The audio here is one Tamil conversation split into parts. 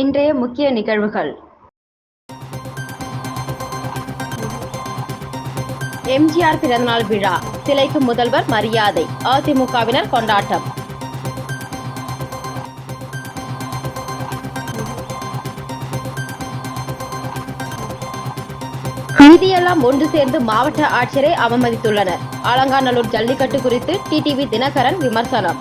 இன்றைய முக்கிய நிகழ்வுகள். எம்ஜிஆர் பிறந்தநாள் விழா சிலைக்கு முதல்வர் மரியாதை அதிமுகவினர் கொண்டாட்டம். நிதியெல்லாம் ஒன்று சேர்ந்து மாவட்ட ஆட்சியரை அவமதித்துள்ளனர். ஆலங்காநல்லூர் ஜல்லிக்கட்டு குறித்து டிடிவி தினகரன் விமர்சனம்.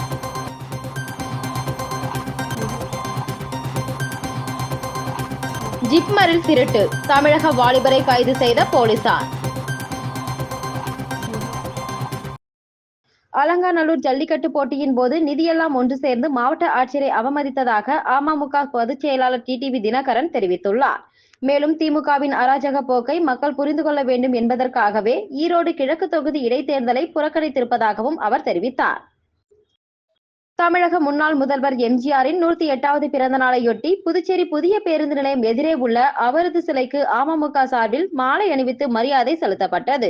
ஜிப்மரில் திருட்டு. தமிழக வாலிபரை கைது செய்த போலீசார். அலங்காநல்லூர் ஜல்லிக்கட்டு போட்டியின் போது நிதியெல்லாம் ஒன்று சேர்ந்து மாவட்ட ஆட்சியரை அவமதித்ததாக அமமுக பொதுச் செயலாளர் டிடிவி தினகரன் தெரிவித்துள்ளார். மேலும் திமுகவின் அராஜக போக்கை மக்கள் புரிந்து கொள்ள வேண்டும் என்பதற்காகவே ஈரோடு கிழக்கு தொகுதி இடைத்தேர்தலை புறக்கணித்திருப்பதாகவும் அவர் தெரிவித்தார். தமிழக முன்னாள் முதல்வர் எம்ஜிஆரின் நூத்தி எட்டாவது பிறந்த நாளையொட்டி புதுச்சேரி புதிய பேருந்து நிலையம் எதிரே உள்ள அவரது சிலைக்கு அமமுக சார்பில் மாலை அணிவித்து மரியாதை செலுத்தப்பட்டது.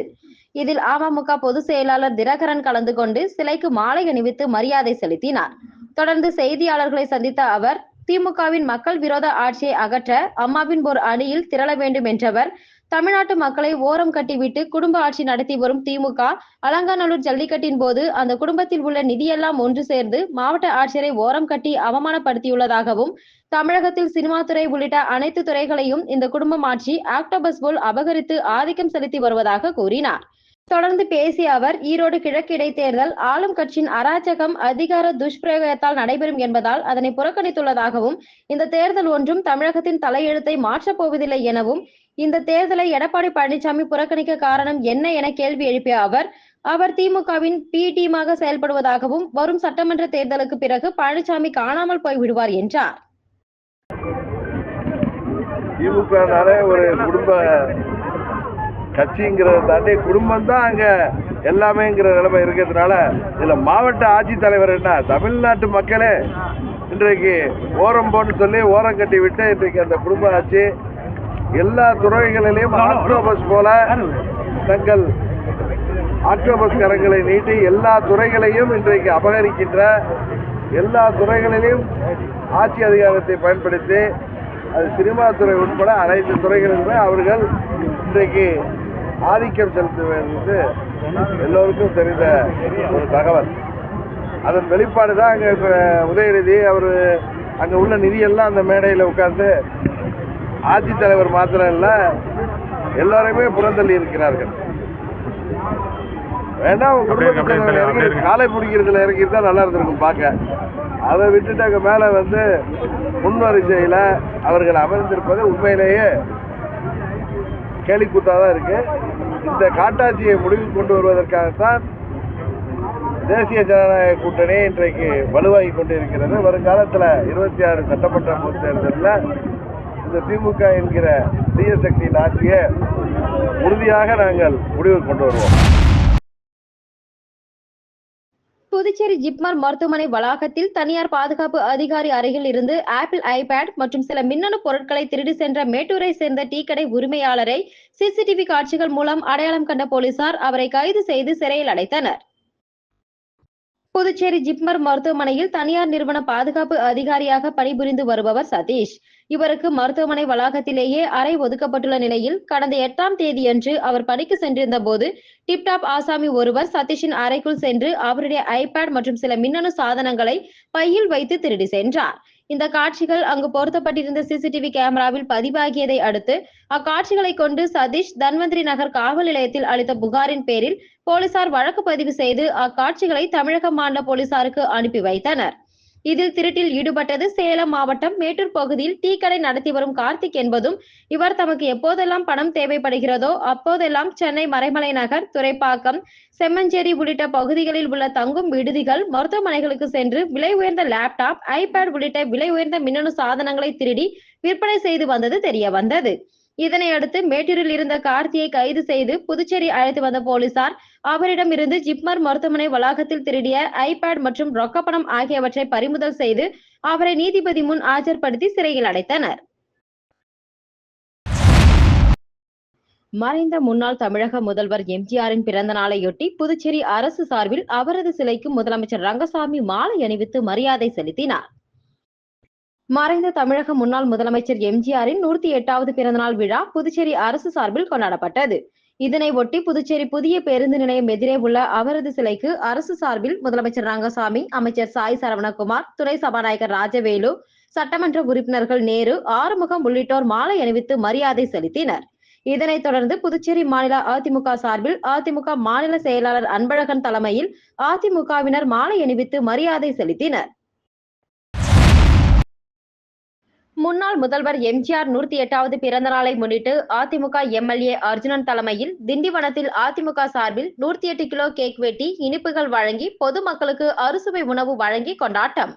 இதில் அமமுக பொதுச் செயலாளர் தினகரன் கலந்து கொண்டு சிலைக்கு மாலை அணிவித்து மரியாதை செலுத்தினார். தொடர்ந்து செய்தியாளர்களை சந்தித்த அவர் திமுகவின் மக்கள் விரோத ஆட்சியை அகற்ற அம்மாவின் ஒரு அணியில் திரள வேண்டும் என்றவர் தமிழ்நாட்டு மக்களை ஓரம் கட்டிவிட்டு குடும்ப ஆட்சி நடத்தி வரும் திமுக அலங்காநல்லூர் ஜல்லிக்கட்டின் போது அந்த குடும்பத்தில் உள்ள நிதியெல்லாம் ஒன்று சேர்ந்து மாவட்ட ஆட்சியரை ஓரம் கட்டி அவமானப்படுத்தியுள்ளதாகவும் தமிழகத்தில் சினிமா துறை உள்ளிட்ட அனைத்து துறைகளையும் இந்த குடும்பம் ஆட்சி ஆக்டோபஸ் போல் அபகரித்து ஆதிக்கம் செலுத்தி வருவதாக கூறினார். தொடர்ந்து பேசிய அவர் ஈரோடு கிழக்கு இடைத்தேர்தல் ஆளும் கட்சியின் அராஜகம் அதிகார துஷ்பிரயோகத்தால் நடைபெறும் என்பதால் அதனை புறக்கணித்துள்ளதாகவும் இந்த தேர்தல் ஒன்றும் தமிழகத்தின் தலையெழுத்தை மாற்றப் போவதில்லை எனவும் இந்த தேர்தலை எடப்பாடி பழனிசாமி புறக்கணிக்க காரணம் என்ன என கேள்வி எழுப்பிய அவர் அவர் திமுகவின் பி டீமாக செயல்படுவதாகவும் வரும் சட்டமன்ற தேர்தலுக்கு பிறகு பழனிசாமி காணாமல் போய் விடுவார் என்றார். திமுகனாலே ஒரு குடும்ப கட்சிங்கிறத தாண்டி குடும்பம் தான் அங்க எல்லாமேங்கிற நிலைமை இருக்கிறதுனால இதுல மாவட்ட ஆட்சித்தலைவர் என்ன தமிழ்நாட்டு மக்களே இன்றைக்கு ஓரம் போன்னு சொல்லி ஓரம் கட்டி விட்டு இன்றைக்கு அந்த குடும்ப ஆட்சி எல்லா துறைகளிலையும் ஆக்டோபஸ் போல தங்கள் ஆக்டோபஸ் கரங்களை நீட்டி எல்லா துறைகளையும் இன்றைக்கு அபகரிக்கின்ற எல்லா துறைகளிலும் ஆட்சி அதிகாரத்தை பயன்படுத்தி அது சினிமா துறை உட்பட அனைத்து துறைகளிலுமே அவர்கள் இன்றைக்கு ஆதிக்கம் செலுத்துவது எல்லோருக்கும் தெரிந்த ஒரு தகவல். அதன் வெளிப்பாடு தான் அங்கே உதயநிதி அவர் அங்கே உள்ள நிதியெல்லாம் அந்த மேடையில் உட்கார்ந்து ஆட்சித்தலைவர் மாத்திரம் இல்லை எல்லோருமே புறந்தள்ளி இருக்கிறார்கள். வேணா உங்க குடும்ப தலைவர் இறங்கி காலை பிடிக்கிறதுல இறங்கியிருந்தா நல்லா இருந்திருக்கும் பார்க்க அதை விட்டுட்டு அங்கே மேலே வந்து முன்வரிசையில் அவர்கள் அமர்ந்திருப்பது உண்மையிலேயே கேலிக்கூத்தாக தான் இருக்கு. இந்த காட்டாட்சியை முடிவுக்கு கொண்டு வருவதற்காகத்தான் தேசிய ஜனநாயக கூட்டணி இன்றைக்கு வலுவாகி கொண்டிருக்கிறது. வருங்காலத்தில் இருபத்தி ஆறு சட்டமன்ற பொதுத் தேர்தலில் இந்த திமுக என்கிற தீய சக்தியின் ஆட்சியை உறுதியாக நாங்கள் முடிவு கொண்டு வருவோம். புதுச்சேரி ஜிப்மர் மருத்துவமனை வளாகத்தில் தனியார் பாதுகாப்பு அதிகாரி அருகில் இருந்து ஆப்பிள் ஐபேட் மற்றும் சில மின்னணு பொருட்களை திருடி சென்ற மேட்டூரை சேர்ந்த டீ கடை உரிமையாளரை சிசிடிவி காட்சிகள் மூலம் அடையாளம் கண்ட போலீசார் அவரை கைது செய்து சிறையில் அடைத்தனர். புதுச்சேரி ஜிப்மர் மருத்துவமனையில் தனியார் நிறுவன பாதுகாப்பு அதிகாரியாக பணிபுரிந்து வருபவர் சதீஷ். இவருக்கு மருத்துவமனை வளாகத்திலேயே அறை ஒதுக்கப்பட்டுள்ள நிலையில் கடந்த எட்டாம் தேதியன்று அவர் பணிக்கு சென்றிருந்த போது டிப்டாப் ஆசாமி ஒருவர் சதீஷின் அறைக்குள் சென்று அவருடைய ஐபேட் மற்றும் சில மின்னணு சாதனங்களை பையில் வைத்து திருடி சென்றார். இந்த காட்சிகள் அங்கு பொருத்தப்பட்டிருந்த சிசிடிவி கேமராவில் பதிவாகியதை அடுத்து அக்காட்சிகளை கொண்டு சதீஷ் தன்வந்திரி நகர் காவல் நிலையத்தில் அளித்த புகாரின் பேரில் போலீசார் வழக்கு பதிவு செய்து அக்காட்சிகளை தமிழக மாநில போலீசாருக்கு அனுப்பி வைத்தனர். இதில் திருட்டில் ஈடுபட்டது சேலம் மாவட்டம் மேட்டூர் பகுதியில் டீ கடை நடத்தி வரும் கார்த்திக் என்பதும் இவர் தமக்கு எப்போதெல்லாம் பணம் தேவைப்படுகிறதோ அப்போதெல்லாம் சென்னை மறைமலை நகர் துறைப்பாக்கம் செம்மஞ்சேரி உள்ளிட்ட பகுதிகளில் உள்ள தங்கும் விடுதிகள் மருத்துவமனைகளுக்கு சென்று விலை உயர்ந்த லேப்டாப் ஐபேட் உள்ளிட்ட விலை உயர்ந்த மின்னணு சாதனங்களை திருடி விற்பனை செய்து வந்தது தெரிய வந்தது இதனையடுத்து மேட்டூரில் இருந்த கார்த்தியை கைது செய்து புதுச்சேரி அழைத்து வந்த போலீசார் அவரிடம் இருந்து ஜிப்மர் மருத்துவமனை வளாகத்தில் திருடிய ஐபேட் மற்றும் ரொக்கப்பணம் ஆகியவற்றை பறிமுதல் செய்து அவரை நீதிபதி முன் ஆஜர்படுத்தி சிறையில் அடைத்தனர். மறைந்த முன்னாள் தமிழக முதல்வர் எம்ஜிஆரின் பிறந்த நாளையொட்டி புதுச்சேரி அரசு சார்பில் அவரது சிலைக்கு முதலமைச்சர் ரங்கசாமி மாலை அணிவித்து மரியாதை செலுத்தினார். மறைந்த தமிழக முன்னாள் முதலமைச்சர் எம்ஜிஆரின் நூற்றி எட்டாவது பிறந்தநாள் விழா புதுச்சேரி அரசு சார்பில் கொண்டாடப்பட்டது. இதனை ஒட்டி புதுச்சேரி புதிய பேருந்து நிலையம் எதிரே உள்ள அவரது சிலைக்கு அரசு சார்பில் முதலமைச்சர் ரங்கசாமி அமைச்சர் சாய் சரவணகுமார் துணை சபாநாயகர் ராஜவேலு சட்டமன்ற உறுப்பினர்கள் நேரு ஆறுமுகம் உள்ளிட்டோர் மாலை அணிவித்து மரியாதை செலுத்தினர். இதனைத் தொடர்ந்து புதுச்சேரி மாநில அதிமுக சார்பில் அதிமுக மாநில செயலாளர் அன்பழகன் தலைமையில் அதிமுகவினர் மாலை அணிவித்து மரியாதை செலுத்தினர். முன்னாள் முதல்வர் எம்ஜிஆர் நூற்றி எட்டாவது பிறந்த நாளை முன்னிட்டு அதிமுக எம்எல்ஏ அர்ஜுனன் தலைமையில் திண்டிவனத்தில் அதிமுக சார்பில் நூற்றி எட்டு கிலோ கேக் வெட்டி இனிப்புகள் வழங்கி பொதுமக்களுக்கு அறுசுவை உணவு வழங்கி கொண்டாட்டம்.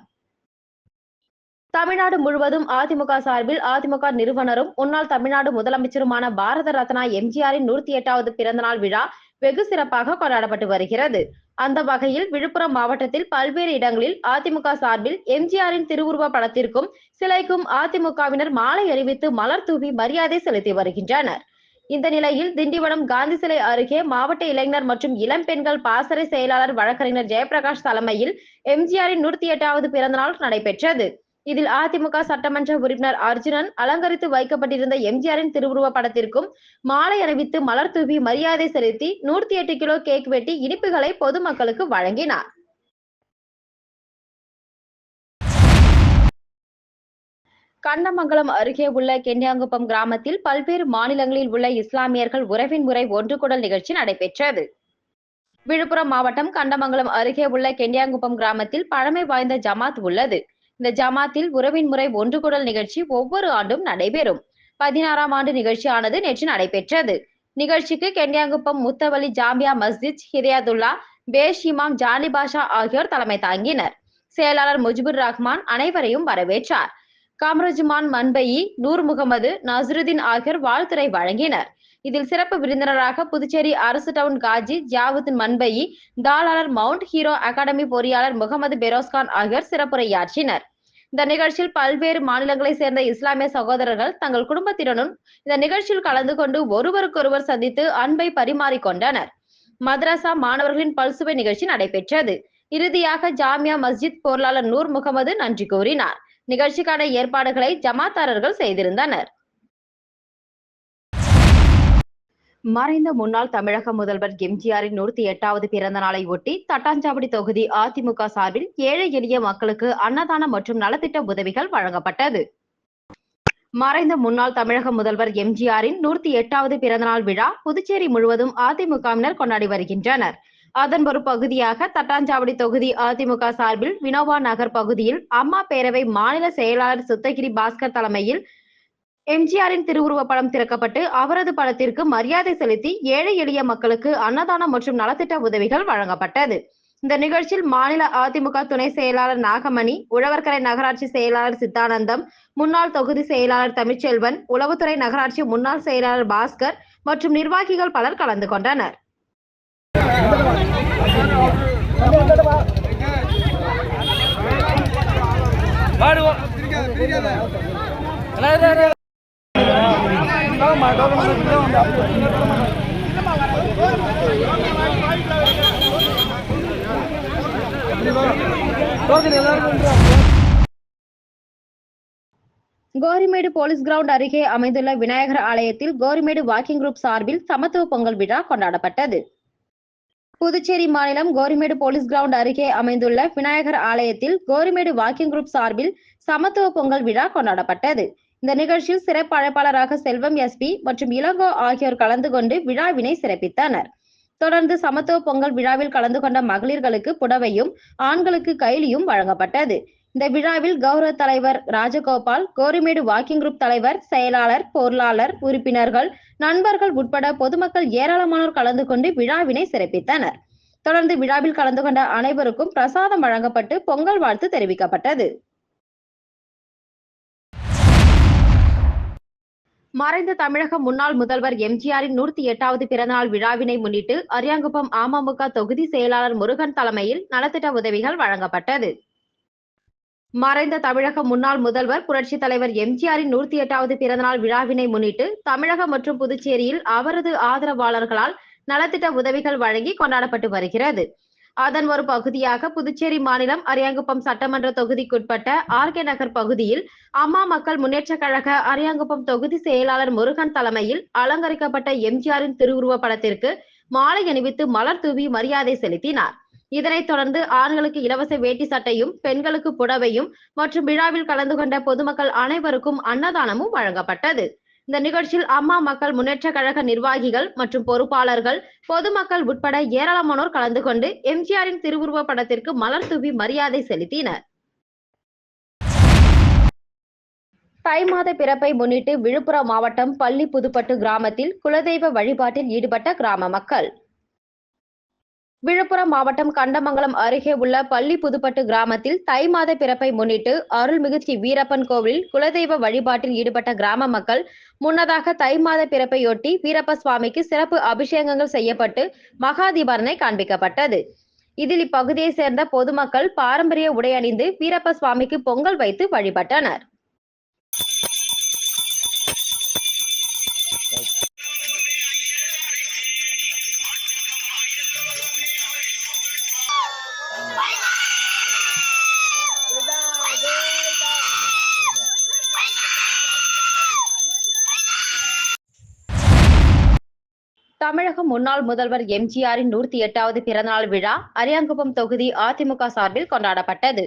தமிழ்நாடு முழுவதும் அதிமுக சார்பில் அதிமுக நிறுவனரும் முன்னாள் தமிழ்நாடு முதலமைச்சருமான பாரத ரத்னா எம்ஜிஆரின் நூற்றி எட்டாவது பிறந்தநாள் விழா வெகு சிறப்பாக கொண்டாடப்பட்டு வருகிறது. அந்த வகையில் விழுப்புரம் மாவட்டத்தில் பல்வேறு இடங்களில் அதிமுக சார்பில் எம்ஜிஆரின் திருவுருவ படத்திற்கும் சிலைக்கும் அதிமுகவினர் மாலை அறிவித்து மலர் தூவி மரியாதை செலுத்தி வருகின்றனர். இந்த நிலையில் திண்டிவனம் காந்தி சிலை அருகே மாவட்ட இளைஞர் மற்றும் இளம் பெண்கள் பாசறை செயலாளர் வழக்கறிஞர் ஜெயபிரகாஷ் தலைமையில் எம்ஜிஆரின் நூற்றி எட்டாவது பிறந்தநாள் நடைபெற்றது. இதில் அதிமுக சட்டமன்ற உறுப்பினர் அர்ஜுனன் அலங்கரித்து வைக்கப்பட்டிருந்த எம்ஜிஆரின் திருவுருவ படத்திற்கும் மாலை அணிவித்து மலர் தூவி மரியாதை செலுத்தி நூற்றி எட்டு கிலோ கேக் வெட்டி இனிப்புகளை பொதுமக்களுக்கு வழங்கினார். கண்ணமங்கலம் அருகே உள்ள கெண்டியாங்குப்பம் கிராமத்தில் பல்வேறு மாநிலங்களில் உள்ள இஸ்லாமியர்கள் உறவின் முறை ஒன்று கூடல் நிகழ்ச்சி நடைபெற்றது. விழுப்புரம் மாவட்டம் கண்டமங்கலம் அருகே உள்ள கெண்டியாங்குப்பம் கிராமத்தில் பழமை வாய்ந்த ஜமாத் உள்ளது. இந்த ஜமாத்தில் உறவின் முறை ஒன்று குடல் நிகழ்ச்சி ஒவ்வொரு ஆண்டும் நடைபெறும். பதினாறாம் ஆண்டு நிகழ்ச்சியானது நேற்று நடைபெற்றது. நிகழ்ச்சிக்கு கென்யாங்குப்பம் முத்தவலி ஜாமியா மஸ்ஜித் ஹிதயாதுல்லா பேஷ் இமாம் ஜானி பாஷா ஆகியோர் தலைமை தாங்கினர். செயலாளர் முஜிபுர் ரஹ்மான் அனைவரையும் வரவேற்றார். காமராஜுமான் மன்பயி நூர் முகமது நசருதீன் ஆகியோர் வாழ்த்துரை வழங்கினர். இதில் சிறப்பு விருந்தினராக புதுச்சேரி அரசு டவுன் காஜி ஜியாவுத்தின் மண்பையி தாளாளர் மவுண்ட் ஹீரோ அகாடமி பொறியாளர் முகமது பெரோஸ்கான் ஆகியோர் சிறப்புரையாற்றினர். இந்த நிகழ்ச்சியில் பல்வேறு மாநிலங்களைச் சேர்ந்த இஸ்லாமிய சகோதரர்கள் தங்கள் குடும்பத்தினரும் இந்த நிகழ்ச்சியில் கலந்து கொண்டு ஒருவருக்கொருவர் சந்தித்து அன்பை பரிமாறிக்கொண்டனர். மதராசா மாணவர்களின் பல்சுவை நிகழ்ச்சி நடைபெற்றது. இறுதியாக ஜாமியா மஸ்ஜித் பொருளாளர் நூர் முகமது நன்றி கூறினார். நிகழ்ச்சிக்கான ஏற்பாடுகளை ஜமாத்தாரர்கள் செய்திருந்தனர். மறைந்த முன்னாள் தமிழக முதல்வர் எம்ஜிஆரின் நூற்றி எட்டாவது பிறந்த நாளை ஒட்டி தட்டாஞ்சாவடி தொகுதி அதிமுக சார்பில் ஏழை எளிய மக்களுக்கு அன்னதானம் மற்றும் நலத்திட்ட உதவிகள் வழங்கப்பட்டது. மறைந்த முன்னாள் தமிழக முதல்வர் எம்ஜிஆரின் நூற்றி எட்டாவது பிறந்தநாள் விழா புதுச்சேரி முழுவதும் அதிமுகவினர் கொண்டாடி வருகின்றனர். அதன் ஒரு பகுதியாக தட்டாஞ்சாவடி தொகுதி அதிமுக சார்பில் வினோவா நகர் பகுதியில் அம்மா பேரவை மாநில செயலாளர் சுத்தகிரி பாஸ்கர் தலைமையில் எம்ஜிஆரின் திருவுருவ படம் திறக்கப்பட்டு அவரது படத்திற்கு மரியாதை செலுத்தி ஏழை எளிய மக்களுக்கு அன்னதானம் மற்றும் நலத்திட்ட உதவிகள் வழங்கப்பட்டது. இந்த நிகழ்ச்சியில் மாநில அதிமுக துணை செயலாளர் நாகமணி உழவர்கரை நகராட்சி செயலாளர் சித்தானந்தம் முன்னாள் தொகுதி செயலாளர் தமிழ்ச்செல்வன் உளவுத்துறை நகராட்சி முன்னாள் செயலாளர் பாஸ்கர் மற்றும் நிர்வாகிகள் பலர் கலந்து கொண்டனர். கோரிமேடு போலீஸ் கிரவுண்ட் அருகே அமைந்துள்ள விநாயகர் ஆலயத்தில் கோரிமேடு வாக்கிங் குரூப் சார்பில் சமத்துவ பொங்கல் விழா கொண்டாடப்பட்டது. புதுச்சேரி மாநிலம் கோரிமேடு போலீஸ் கிரவுண்ட் அருகே அமைந்துள்ள விநாயகர் ஆலயத்தில் கோரிமேடு வாக்கிங் குரூப் சார்பில் சமத்துவ பொங்கல் விழா கொண்டாடப்பட்டது. இந்த நிகழ்ச்சியில் சிறப்பு அழைப்பாளராக செல்வம் எஸ்பி மற்றும் இளங்கோ ஆகியோர் கலந்து கொண்டு விழாவினை சிறப்பித்தனர். தொடர்ந்து சமத்துவ பொங்கல் விழாவில் கலந்து கொண்ட மகளிர்களுக்கு புடவையும் ஆண்களுக்கு கைலியும் வழங்கப்பட்டது. இந்த விழாவில் கௌரவ தலைவர் ராஜகோபால் கோரிமேடு வாக்கிங் குரூப் தலைவர் செயலாளர் பொருளாளர் உறுப்பினர்கள் நண்பர்கள் உட்பட பொதுமக்கள் ஏராளமானோர் கலந்து கொண்டு விழாவினை சிறப்பித்தனர். தொடர்ந்து விழாவில் கலந்து கொண்ட அனைவருக்கும் பிரசாதம் வழங்கப்பட்டு பொங்கல் வாழ்த்து தெரிவிக்கப்பட்டது. மறைந்த தமிழக முன்னாள் முதல்வர் எம்ஜிஆரின் நூற்றி எட்டாவது பிறந்தநாள் விழாவினை முன்னிட்டு அரியாங்குப்பம் அமமுக தொகுதி செயலாளர் முருகன் தலைமையில் நலத்திட்ட உதவிகள் வழங்கப்பட்டது. மறைந்த தமிழக முன்னாள் முதல்வர் புரட்சித் தலைவர் எம்ஜிஆரின் நூற்றி எட்டாவது பிறந்தநாள் விழாவினை முன்னிட்டு தமிழகம் மற்றும் புதுச்சேரியில் அவரது ஆதரவாளர்களால் நலத்திட்ட உதவிகள் வழங்கி கொண்டாடப்பட்டு வருகிறது. அதன் ஒரு பகுதியாக புதுச்சேரி மாநிலம் அரியாங்குப்பம் சட்டமன்ற தொகுதிக்குட்பட்ட ஆர்கே நகர் பகுதியில் அம்மா மக்கள் முன்னேற்றக் கழக அரியாங்குப்பம் தொகுதி செயலாளர் முருகன் தலைமையில் அலங்கரிக்கப்பட்ட எம்ஜிஆரின் திருவுருவ படத்திற்கு மாலை அணிவித்து மலர் தூவி மரியாதை செலுத்தினார். இதனைத் தொடர்ந்து ஆண்களுக்கு இலவச வேட்டி சட்டையும் பெண்களுக்கு புடவையும் மற்றும் விழாவில் கலந்து கொண்ட பொதுமக்கள் அனைவருக்கும் அன்னதானமும் வழங்கப்பட்டது. இந்த நிகழ்ச்சியில் அம்மா மக்கள் முன்னேற்ற கழக நிர்வாகிகள் மற்றும் பொறுப்பாளர்கள் பொதுமக்கள் உட்பட ஏராளமானோர் கலந்து கொண்டு எம்ஜிஆரின் திருவுருவ படத்திற்கு மலர் தூவி மரியாதை செலுத்தினர். தை மாத பிறப்பை முன்னிட்டு விழுப்புரம் மாவட்டம் பள்ளி புதுப்பட்டு கிராமத்தில் குலதெய்வ வழிபாட்டில் ஈடுபட்ட கிராம மக்கள். விழுப்புரம் மாவட்டம் கண்டமங்கலம் அருகே உள்ள பள்ளி புதுப்பட்டு கிராமத்தில் தை மாத பிறப்பை முன்னிட்டு அருள்மிகு ஸ்ரீ வீரப்பன் கோவிலில் குலதெய்வ வழிபாட்டில் ஈடுபட்ட கிராம மக்கள் முன்னதாக தை மாத பிறப்பையொட்டி வீரப்ப சுவாமிக்கு சிறப்பு அபிஷேகங்கள் செய்யப்பட்டு மகா காண்பிக்கப்பட்டது. இதில் இப்பகுதியை சேர்ந்த பொதுமக்கள் பாரம்பரிய உடை அணிந்து வீரப்ப சுவாமிக்கு பொங்கல் வைத்து வழிபட்டனர். தமிழக முன்னாள் முதல்வர் எம்ஜிஆரின் நூற்றி எட்டாவது பிறந்தநாள் விழா அரியாங்குப்பம் தொகுதி அதிமுக சார்பில் கொண்டாடப்பட்டது.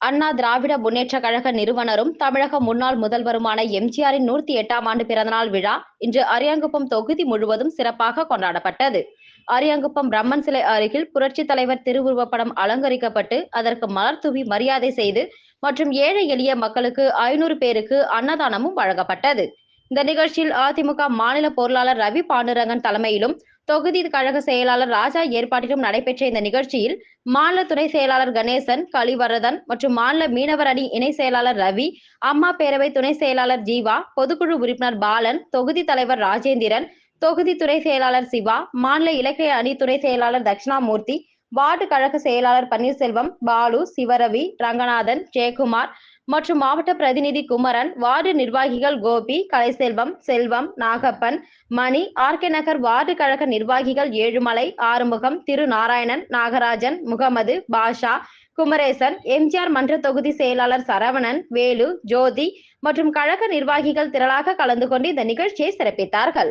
அண்ணா திராவிட முன்னேற்ற கழக நிறுவனரும் தமிழக முன்னாள் முதல்வருமான எம்ஜிஆரின் நூற்றி எட்டாம் ஆண்டு பிறந்தநாள் விழா இன்று அரியாங்குப்பம் தொகுதி முழுவதும் சிறப்பாக கொண்டாடப்பட்டது. அரியாங்குப்பம் பிரம்மன் சிலை அருகில் புரட்சித் தலைவர் திருவுருவப்படம் அலங்கரிக்கப்பட்டு அதற்கு மலர் தூவி மரியாதை செய்து மற்றும் ஏழை எளிய மக்களுக்கு ஐநூறு பேருக்கு அன்னதானமும் வழங்கப்பட்டது. இந்த நிகழ்ச்சியில் அதிமுக மாநில பொருளாளர் ரவி பாண்டுரங்கன் தலைமையிலும் தொகுதி கழக செயலாளர் ராஜா ஏற்பாட்டிலும் நடைபெற்ற இந்த நிகழ்ச்சியில் மாநில துணை செயலாளர் கணேசன் கலிவரதன் மற்றும் மாநில மீனவர் அணி இணை செயலாளர் ரவி அம்மா பேரவை துணை செயலாளர் ஜீவா பொதுக்குழு உறுப்பினர் பாலன் தொகுதி தலைவர் ராஜேந்திரன் தொகுதி துணை செயலாளர் சிவா மாநில இலக்கிய அணி துணை செயலாளர் தட்சிணாமூர்த்தி வார்டு கழக செயலாளர் பன்னீர்செல்வம் பாலு சிவரவி ரங்கநாதன் ஜெயக்குமார் மற்றும் மாவட்ட பிரதிநிதி குமரன் வார்டு நிர்வாகிகள் கோபி கலைசெல்வம் செல்வம் நாகப்பன் மணி ஆர்கே நகர் வார்டு கழக நிர்வாகிகள் ஏழுமலை ஆறுமுகம் திரு நாராயணன் நாகராஜன் முகமது பாஷா குமரேசன் எம்ஜிஆர் மன்ற தொகுதி செயலாளர் சரவணன் வேலு ஜோதி மற்றும் கழக நிர்வாகிகள் திரளாக கலந்து கொண்டு இந்த நிகழ்ச்சியை சிறப்பித்தார்கள்.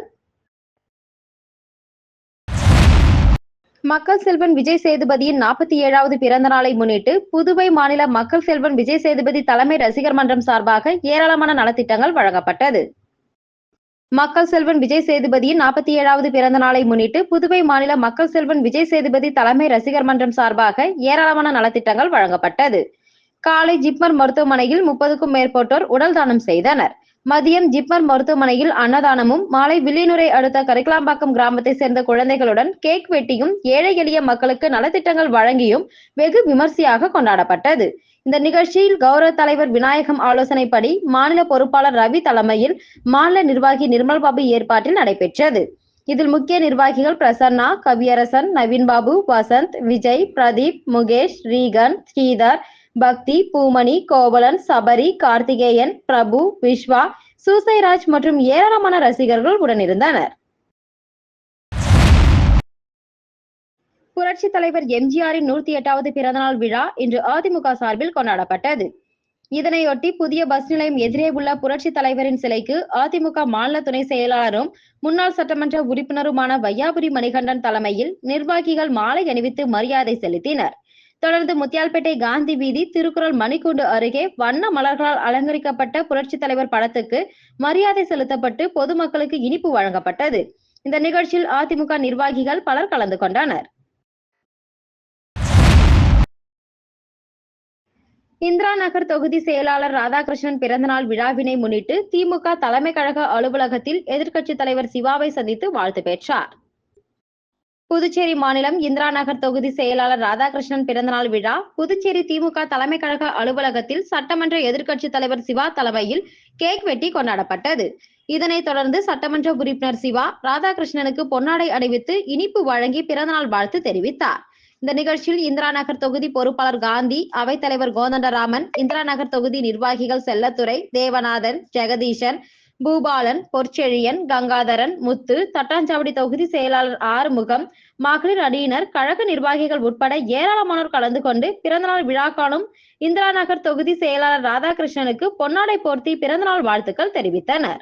மக்கள் செல்வன் விஜய் சேதுபதியின் நாற்பத்தி ஏழாவது பிறந்த நாளை முன்னிட்டு புதுவை மாநில மக்கள் செல்வன் விஜய் சேதுபதி தலைமை ரசிகர் மன்றம் சார்பாக ஏராளமான நலத்திட்டங்கள் வழங்கப்பட்டது. மக்கள் செல்வன் விஜய் சேதுபதியின் நாற்பத்தி ஏழாவது பிறந்த நாளை முன்னிட்டு புதுவை மாநில மக்கள் செல்வன் விஜய் சேதுபதி தலைமை ரசிகர் மன்றம் சார்பாக ஏராளமான நலத்திட்டங்கள் வழங்கப்பட்டது. காலை ஜிப்மர் மருத்துவமனையில் முப்பதுக்கும் மேற்பட்டோர் உடல் தானம் செய்தனர். மதியம் ஜிப்மர் மருத்துவமனையில் அன்னதானமும் மாலை வில்லியனூரை அடுத்த கரிக்கலாம்பாக்கம் கிராமத்தை சேர்ந்த குழந்தைகளுடன் கேக் வெட்டியும் ஏழை எளிய மக்களுக்கு நலத்திட்டங்கள் வழங்கியும் வெகு விமர்சையாக கொண்டாடப்பட்டது. இந்த நிகழ்ச்சியில் கௌரவ தலைவர் விநாயகம் ஆலோசனைப்படி மாநில பொறுப்பாளர் ரவி தலைமையில் மாநில நிர்வாகி நிர்மல் பாபு ஏற்பாட்டில் நடைபெற்றது. இதில் முக்கிய நிர்வாகிகள் பிரசன்னா கவியரசன் நவீன் பாபு வசந்த் விஜய் பிரதீப் முகேஷ் ரீகன் ஸ்ரீதர் பக்தி பூமணி கோவலன் சபரி கார்த்திகேயன் பிரபு விஸ்வா சூசைராஜ் மற்றும் ஏராளமான ரசிகர்கள் உடனிருந்தனர் புரட்சி தலைவர் எம்ஜிஆரின் நூத்தி எட்டாவது பிறந்தநாள் விழா இன்று அதிமுக சார்பில் கொண்டாடப்பட்டது. இதனையொட்டி புதிய பஸ் நிலையம் எதிரே உள்ள புரட்சி தலைவரின் சிலைக்கு அதிமுக மாநில துணை செயலாளரும் முன்னாள் சட்டமன்ற உறுப்பினருமான வையாபுரி மணிகண்டன் தலைமையில் நிர்வாகிகள் மாலை அணிவித்து மரியாதை செலுத்தினர். தொடர்ந்து முத்தியால்பேட்டை காந்தி வீதி திருக்குறள் மணிக்கூண்டு அருகே வண்ண மலர்களால் அலங்கரிக்கப்பட்ட புரட்சி தலைவர் படத்துக்கு மரியாதை செலுத்தப்பட்டு பொதுமக்களுக்கு இனிப்பு வழங்கப்பட்டது. இந்த நிகழ்ச்சியில் அதிமுக நிர்வாகிகள் பலர் கலந்து கொண்டனர். இந்திரா நகர் தொகுதி செயலாளர் ராதாகிருஷ்ணன் பிறந்தநாள் விழாவினை முன்னிட்டு திமுக தலைமை கழக அலுவலகத்தில் எதிர்க்கட்சித் தலைவர் சிவாவை சந்தித்து வாழ்த்து பெற்றார். புதுச்சேரி மாநிலம் இந்திரா நகர் தொகுதி செயலாளர் ராதாகிருஷ்ணன் பிறந்தநாள் விழா புதுச்சேரி திமுக தலைமை கழக அலுவலகத்தில் சட்டமன்ற எதிர்க்கட்சி தலைவர் சிவா தலைமையில் கேக் வெட்டி கொண்டாடப்பட்டது. இதனைத் தொடர்ந்து சட்டமன்ற உறுப்பினர் சிவா ராதாகிருஷ்ணனுக்கு பொன்னாடை அணிவித்து இனிப்பு வழங்கி பிறந்தநாள் வாழ்த்து தெரிவித்தார். இந்த நிகழ்ச்சியில் இந்திரா நகர் தொகுதி பொறுப்பாளர் காந்தி அவைத்தலைவர் கோதண்டராமன் இந்திரா நகர் தொகுதி நிர்வாகிகள் செல்லத்துறை தேவநாதன் ஜெகதீஷன் பூபாலன் பொற்செழியன் கங்காதரன் முத்து தட்டாஞ்சாவடி தொகுதி செயலாளர் ஆறுமுகம் மகளிர் அணியினர் கழக நிர்வாகிகள் உட்பட ஏராளமானோர் கலந்து கொண்டு பிறந்தநாள் விழா காணும் இந்திரா நகர் தொகுதி செயலாளர் ராதாகிருஷ்ணனுக்கு பொன்னாடை போர்த்தி பிறந்தநாள் வாழ்த்துக்கள் தெரிவித்தனர்.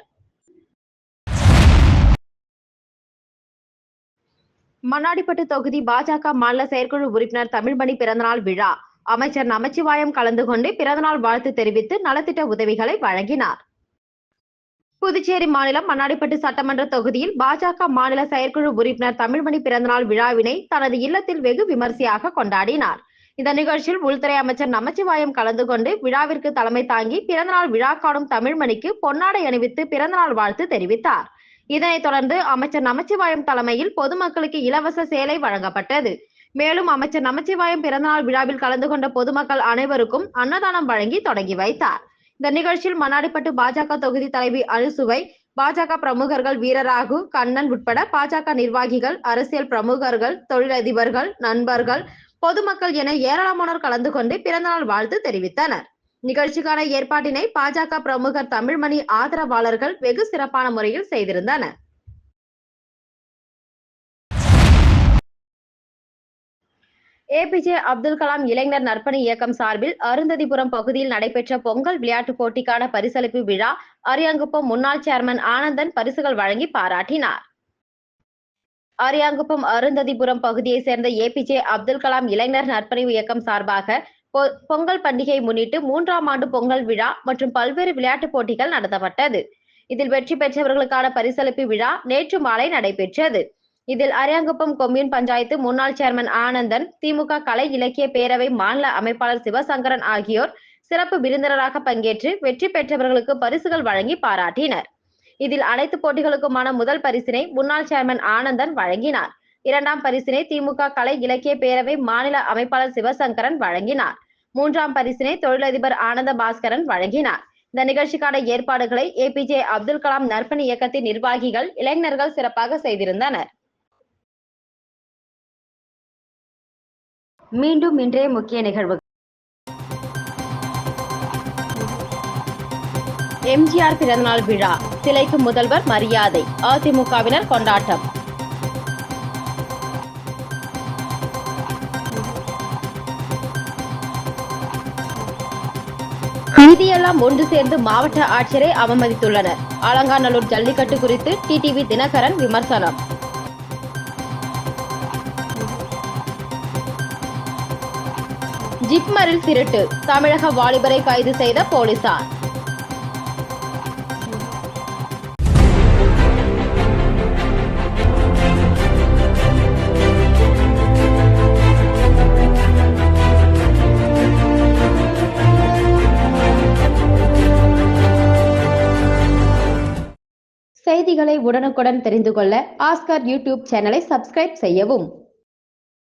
மண்ணாடிப்பட்டு தொகுதி பாஜக மாநில செயற்குழு உறுப்பினர் தமிழ்மணி பிறந்தநாள் விழா. அமைச்சர் நமச்சிவாயம் கலந்து கொண்டு பிறந்தநாள் வாழ்த்து தெரிவித்து நலத்திட்ட உதவிகளை வழங்கினார். புதுச்சேரி மாநிலம் மண்ணாடிப்பட்டு சட்டமன்ற தொகுதியில் பாஜக மாநில செயற்குழு உறுப்பினர் தமிழ்மணி பிறந்தநாள் விழாவினை தனது இல்லத்தில் வெகு விமர்சையாக கொண்டாடினார். இந்த நிகழ்ச்சியில் உள்துறை அமைச்சர் நமச்சிவாயம் கலந்து கொண்டு விழாவிற்கு தலைமை தாங்கி பிறந்தநாள் விழா காணும் தமிழ்மணிக்கு பொன்னாடை அணிவித்து பிறந்தநாள் வாழ்த்து தெரிவித்தார். இதனைத் தொடர்ந்து அமைச்சர் நமச்சிவாயம் தலைமையில் பொதுமக்களுக்கு இலவச சேலை வழங்கப்பட்டது. மேலும் அமைச்சர் நமச்சிவாயம் பிறந்தநாள் விழாவில் கலந்து கொண்ட பொதுமக்கள் அனைவருக்கும் அன்னதானம் வழங்கி தொடங்கி வைத்தார். இந்த நிகழ்ச்சியில் மண்ணாடிப்பட்டு பாஜக தொகுதி தலைவி அனுசுவை பாஜக பிரமுகர்கள் வீரராகு கண்ணன் உட்பட பாஜக நிர்வாகிகள் அரசியல் பிரமுகர்கள் தொழிலதிபர்கள் நண்பர்கள் பொதுமக்கள் என ஏராளமானோர் கலந்து கொண்டு பிறந்தநாள் வாழ்த்து தெரிவித்தனர். நிகழ்ச்சிக்கான ஏற்பாட்டினை பாஜக பிரமுகர் தமிழ்மணி ஆதரவாளர்கள் வெகு சிறப்பான முறையில் செய்திருந்தனர். ஏபிஜே அப்துல் கலாம் இளைஞர் நற்பணி இயக்கம் சார்பில் அருந்ததிபுரம் பகுதியில் நடைபெற்ற பொங்கல் விளையாட்டுப் போட்டிக்கான பரிசளிப்பு விழா அரியாங்குப்பம் முன்னாள் சேர்மன் ஆனந்தன் பரிசுகள் வழங்கி பாராட்டினார். அரியாங்குப்பம் அருந்ததிபுரம் பகுதியைச் சேர்ந்த ஏபிஜே அப்துல் கலாம் இளைஞர் நற்பணி இயக்கம் சார்பாக பொ- பொங்கல் பண்டிகையை முன்னிட்டு மூன்றாம் ஆண்டு பொங்கல் விழா மற்றும் பல்வேறு விளையாட்டுப் போட்டிகள் நடத்தப்பட்டது. இதில் வெற்றி பெற்றவர்களுக்கான பரிசளிப்பு விழா நேற்று மாலை நடைபெற்றது. இதில் அரியாங்குப்பம் கொம்யூன் பஞ்சாயத்து முன்னாள் சேர்மன் ஆனந்தன் திமுக கலை இலக்கிய பேரவை மாநில அமைப்பாளர் சிவசங்கரன் ஆகியோர் சிறப்பு விருந்தினராக பங்கேற்று வெற்றி பெற்றவர்களுக்கு பரிசுகள் வழங்கி பாராட்டினர். இதில் அனைத்து போட்டிகளுக்குமான முதல் பரிசினை முன்னாள் சேர்மன் ஆனந்தன் வழங்கினார். இரண்டாம் பரிசினை திமுக கலை இலக்கிய பேரவை மாநில அமைப்பாளர் சிவசங்கரன் வழங்கினார். மூன்றாம் பரிசினை தொழிலதிபர் ஆனந்த பாஸ்கரன் வழங்கினார். இந்த நிகழ்ச்சிக்கான ஏற்பாடுகளை ஏபிஜே அப்துல் கலாம் நற்பணி இயக்கத்தின் நிர்வாகிகள் இளைஞர்கள் சிறப்பாக செய்திருந்தனர். மீண்டும் இன்றைய முக்கிய நிகழ்வு எம்ஜிஆர் பிறந்தநாள் விழா சிலைக்கு முதல்வர் மரியாதை அதிமுகவினர் கொண்டாட்டம். நிதியெல்லாம் ஒன்று சேர்ந்து மாவட்ட ஆட்சியரை அவமதித்துள்ளனர். அலங்காநல்லூர் ஜல்லிக்கட்டு குறித்து டிடிவி தினகரன் விமர்சனம். ஜிப்மரில் திருட்டு. தமிழக வாலிபரை கைது செய்த போலீசார். செய்திகளை உடனுக்குடன் தெரிந்து கொள்ள ஆஸ்கர் யூடியூப் சேனலை சப்ஸ்கிரைப் செய்யவும்.